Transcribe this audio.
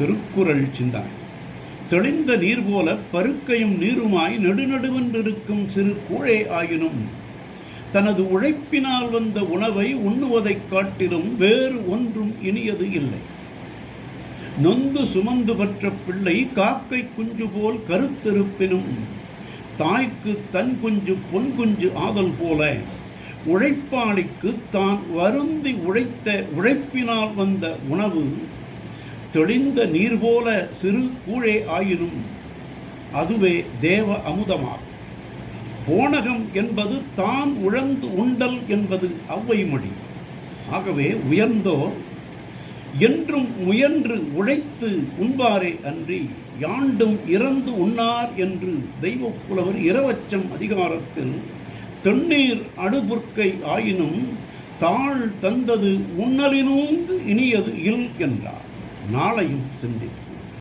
திருக்குறள் சிந்தனை. தெளிந்த நீர் போல பருக்கையும் நீருமாய் நெடுநடுவென்றிருக்கும் சிறு கூழே ஆயினும் தனது உழைப்பினால் வந்த உணவை உண்ணுவதைக் காட்டிலும் வேறு ஒன்றும் இனியது இல்லை. நொந்து சுமந்து பெற்ற பிள்ளை காக்கை குஞ்சு போல் கருத்திருப்பினும் தாய்க்கு தன் குஞ்சு பொன் குஞ்சு ஆதல் போல உழைப்பாளிக்கு தான் வருந்தி உழைத்த உழைப்பினால் வந்த உணவு தெளிந்த நீர் போல சிறு கூழே ஆயினும் அதுவே தேவ அமுதமாகும். போனகம் என்பது தான் உழந்து உண்டல் என்பது அவ்வை மொழி. ஆகவே உயர்ந்தோர் என்றும் முயன்று உழைத்து உண்பாரே அன்றி யாண்டும் இறந்து உண்ணார் என்று தெய்வப் புலவர் இரவச்சம் அதிகாரத்தில் தென்னீர் அடுபுற்கை ஆயினும் தாழ் தந்தது உண்ணலினூங்கு இனியது இல் என்றார். நாளையும் சிந்திப்போம்